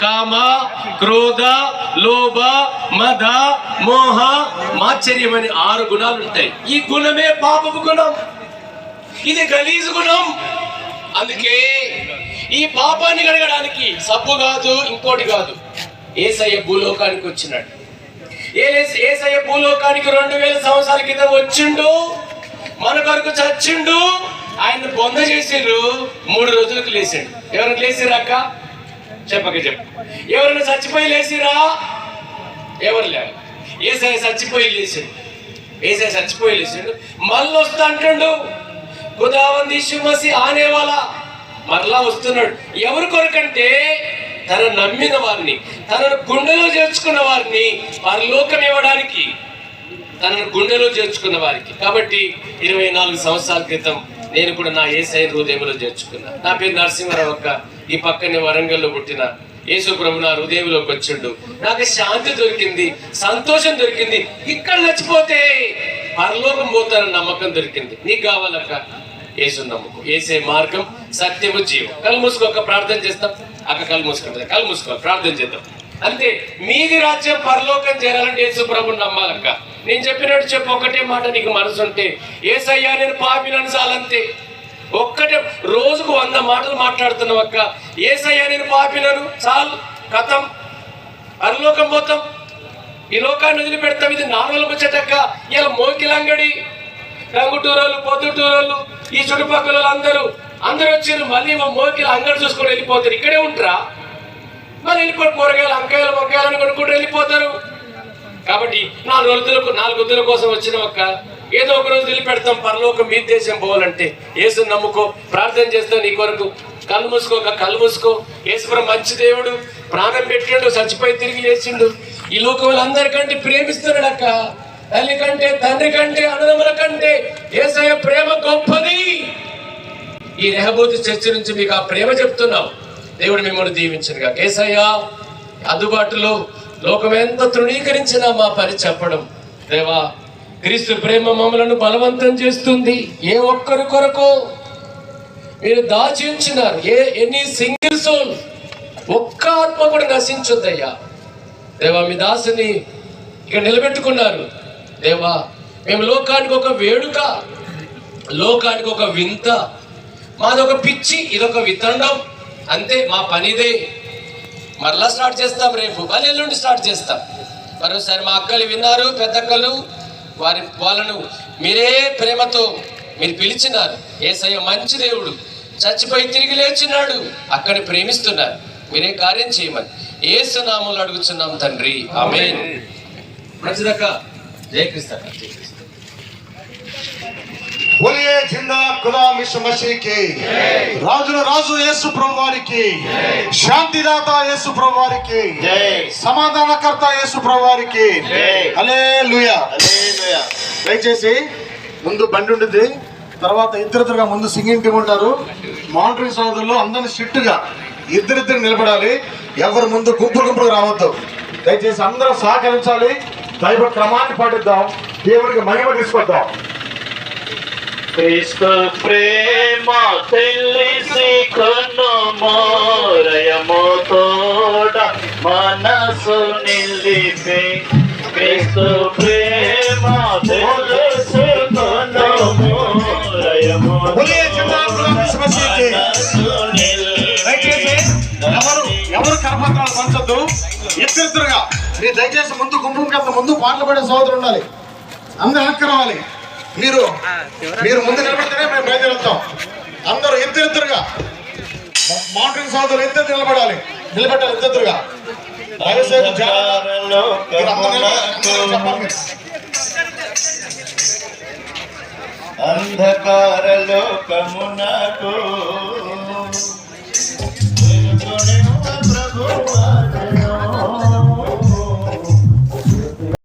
కామ క్రోధ లోభ మద మోహ మాచర్యం అనే ఆరు గుణాలు ఉంటాయి. ఈ గుణమే పాపపు గుణం. ఇది గలీజు గుణం. అందుకే ఈ పాపాన్ని కడగడానికి సబ్బు కాదు ఇంకోటి కాదు. ఏసయ్య భూలోకానికి వచ్చినాడు. ఏసయ్య భూలోకానికి రెండు వేల సంవత్సరాల క్రితం వచ్చిండు. మన కొరకు చచ్చిండు. ఆయన బొంద చేసిండ్రు. మూడు రోజులకు లేచిండు ఎవరికి లేచిరా అక్క? చెప్పక చెప్పు. ఎవరైనా చచ్చిపోయి లేచిరా? ఎవరు లేరు. ఏసఐ చచ్చిపోయి లేచిండు. ఏసఐ చచ్చిపోయి లేచిండు. మళ్ళీ వస్తా అంటుండు. ఖుదావంది శుమసి ఆనేవాళ్ళ. మరలా వస్తున్నాడు. ఎవరి కొరకంటే తన నమ్మిన వారిని తనను గుండెలో చేర్చుకున్న వారిని పరలోకం ఇవ్వడానికి తనను గుండెలో చేర్చుకున్న వారికి. కాబట్టి ఇరవై నాలుగు సంవత్సరాల క్రితం నేను కూడా నా ఏసై హృదయంలో చేర్చుకున్నా. నా పేరు నరసింహారావు అక్క. ఈ పక్కనే వరంగల్లో పుట్టిన యేసు ప్రభు నా హృదయంలోకి వచ్చిండు. నాకు శాంతి దొరికింది సంతోషం దొరికింది. ఇక్కడ చచ్చిపోతే పరలోకం పోతారని నమ్మకం దొరికింది. నీకు కావాలక్క? ఏసు నమ్మకం. ఏసే మార్గం సత్యము జీవం. కళ్ళు మూసుకోక ప్రార్థన చేస్తాం. అక్క కళ్ళు మూసుకుంటుంది కళ్ళు మూసుకోవాలి ప్రార్థన చేద్దాం. అంతే. మీది రాజ్యం పరలోకం చేరాలంటే యేసు ప్రభుని నమ్మాలక్క. నేను చెప్పినట్టు చెప్పు ఒకటే మాట నీకు మనసు ఉంటే ఏసయ్యా నేను పాపినని చాలంతే. ఒక్కటే రోజుకు వంద మాటలు మాట్లాడుతున్నావు అక్క. ఏసయ్యా నేను పాపినను. చాలు కథం. అరలోకం పోతాం. ఈ లోకాన్ని వదిలిపెడతాం. ఇది నాలుగు వచ్చేటక్క ఇలా మోకిలంగడి రంగుటూరోళ్ళు పొద్దుటూరోళ్ళు ఈ చుట్టుపక్కల అందరూ. అందరూ వచ్చారు. మళ్ళీ మోకిల అంగడి చూసుకొని వెళ్ళిపోతారు. ఇక్కడే ఉంటారా? మరి వెళ్ళిపోయి కూరగాయలు అంకాయలు వంకాయలు కొనుక్కుంటూ వెళ్ళిపోతారు. కాబట్టి నాలుగు వద్దులకు నాలుగు వద్దుల కోసం వచ్చిన ఒక్క ఏదో ఒక రోజు వదిలిపెడతాం పరలోకం మీ దేశం పోవాలంటే. యేసు నమ్ముకో ప్రార్థన చేస్తాం నీ కొరకు. కళ్ళు మూసుకోక కళ్ళు మూసుకో. యేసుపురం మంచి దేవుడు ప్రాణం పెట్టిండు చచ్చిపోయి తిరిగి లేచిండు. ఈ లోకంలో అందరికంటే ప్రేమిస్తున్నాడు అక్క. తల్లి కంటే తండ్రి కంటే అన్నదమ్ముల కంటే ఏసయ ప్రేమ గొప్పది. ఈ రెహబోతి చర్చ నుంచి మీకు ఆ ప్రేమ చెప్తున్నాం. దేవుడు మిమ్మల్ని జీవించండిగా ఏసయ్య అందుబాటులో లోకం ఎంత తృణీకరించినా మా పని చెప్పడం. దేవా క్రీస్తు ప్రేమ మమ్మలను బలవంతం చేస్తుంది. ఏ ఒక్కరి కొరకు మీరు దాచి ఉంచినారు. ఏ ఎనీ సింగిల్ సోల్ ఒక్క ఆత్మ కూడా నశించొద్దయ్యా. దేవా మీ దాసుని ఇక్కడ నిలబెట్టుకున్నారు. దేవా మేము లోకానికి ఒక వేడుక లోకానికి ఒక వింత. మాదొక పిచ్చి ఇదొక వితండం. అంతే మా పనిదే. మరలా స్టార్ట్ చేస్తాం రేపు. మళ్ళీ ఎల్లుండి స్టార్ట్ చేస్తాం. మరోసారి మా అక్కలు విన్నారు పెద్దక్కలు. వారి వాళ్ళను మీరే ప్రేమతో మీరు పిలిచినారు. ఏసయ్య మంచి దేవుడు. చచ్చిపోయి తిరిగి లేచినాడు. అక్కడిని ప్రేమిస్తున్నారు. మీరే కార్యం చేయమని ఏ నామూలు అడుగుతున్నాం తండ్రి ఆమె మంచిదక్క జయకృష్ణ ఒలియే జిందా కులామి సమస్యకి రాజుల రాజు యేసు ప్రభు శాంతిదాత యేసు ప్రభు సమాధానకర్త యేసు అలే వారికి దయచేసి ముందు బండి ఉంటుంది తర్వాత ఇద్దరిద్దరుగా ముందు సింగింగ్ టీమ్ ఉంటారు. మానిటరింగ్ సోదరులు అందరిని స్ట్రిక్ట్గా ఇద్దరిద్దరు నిలబడాలి. ఎవరు ముందు గుంపులు గుంపులు రావద్దు. దయచేసి అందరూ సహకరించాలి. దైవ క్రమాన్ని పాటిద్దాం. దేవుడికి మహిమ తీసుకొద్దాం. క్రీస్తు ప్రేమ తెలిసి కన్ను మోరయముతోడ మనసు నిలిపి. క్రీస్తు ప్రేమ తెలిసి కన్ను మోరయము ఎవరు కరపత్రాలు పంచద్దు? ఇద్దరిద్దరుగా. మీరు దయచేసి ముందు గుంపు కింద ముందు పాటలు పడే సోదరు ఉండాలి. అందరూ వెనక్కి రావాలి. మీరు మీరు ముందు నిలబడితేనే మేము బయలుదేరుతాం అందరూ ఇద్దరిద్దరుగా మౌంటైన్ సోదరులు ఇద్దరు నిలబడాలి. నిలబెట్టాలి చెప్పాలి. అంధకార లోకమునకు